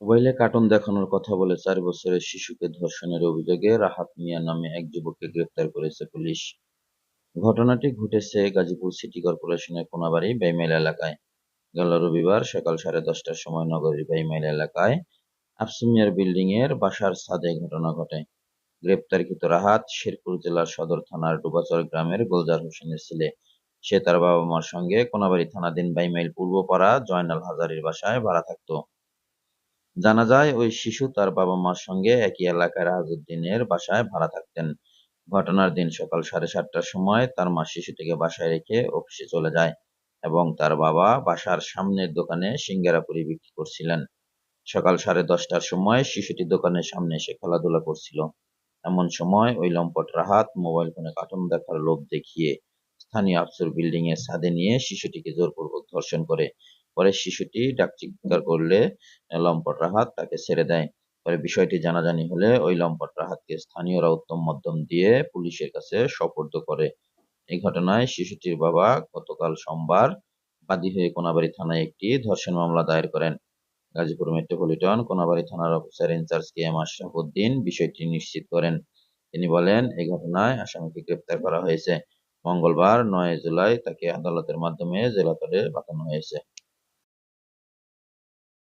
মোবাইলে কার্টুন দেখানোর কথা বলে চার বছরের শিশুকে ধর্ষণের অভিযোগে রাহাত মিয়া নামে এক যুবককে গ্রেপ্তার করেছে পুলিশ। ঘটনাটি ঘটেছে গাজীপুর সিটি কর্পোরেশনের কোনাবাড়ি বাইমাইল এলাকায়। গেল রবিবার সকাল সাড়ে দশটার সময় নগরীর বাইমাইল এলাকায় আফসু মিয়ার বিল্ডিংয়ের বাসার ছাদে ঘটনা ঘটে। গ্রেপ্তারকৃত রাহাত শেরপুর জেলার সদর থানার ডুবাচর গ্রামের গোলজার হোসেনের ছেলে। সে তার বাবা মার সঙ্গে কোনাবাড়ি থানাধীন বাইমাইল পূর্বপাড়া জয়নাল হাজারির বাসায় ভাড়া থাকত। জানা যায়, ওই শিশু তার বাবা মার সঙ্গে একই এলাকার আজউদ্দিনের বাসায় ভাড়া থাকতেন। ঘটনার দিন সকাল সাড়ে সাতটার সময় তার মা শিশুটিকে বাসায় রেখে অফিসে চলে যায় এবং তার বাবা বাসার সামনের দোকানে সিঙ্গারা পুরি বিক্রি করছিলেন। সকাল সাড়ে দশটার সময় শিশুটি দোকানের সামনে এসে খেলাধুলা করছিল। এমন সময় ওই লম্পট রাহাত মোবাইল ফোনে কার্টুন দেখার লোভ দেখিয়ে স্থানীয় আফসুর বিল্ডিং এর ছাদে নিয়ে শিশুটিকে জোরপূর্বক ধর্ষণ করে পরে শিশুটি ডাক চিৎকার করলে লম্পট রাহাত তাকে ছেড়ে দেয়। পরে বিষয়টি জানাজানি হলে ওই লম্পট রাহাতকে স্থানীয়রা উত্তম মাধ্যম দিয়ে পুলিশের কাছে সোপর্দ করে। এই ঘটনায় শিশুটির বাবা গতকাল সোমবার বাদী হয়ে কোনাবাড়ি থানায় একটি ধর্ষণ মামলা দায়ের করেন। গাজীপুর মেট্রোপলিটন কোনাবাড়ি থানার officer in charge K M Ashraf Uddin বিষয়টি নিশ্চিত করেন। তিনি বলেন, এই ঘটনায় আসামিকে গ্রেপ্তার করা হয়েছে। মঙ্গলবার নয় জুলাই তাকে আদালতের মাধ্যমে জেলাতলে পাঠানো হয়েছে।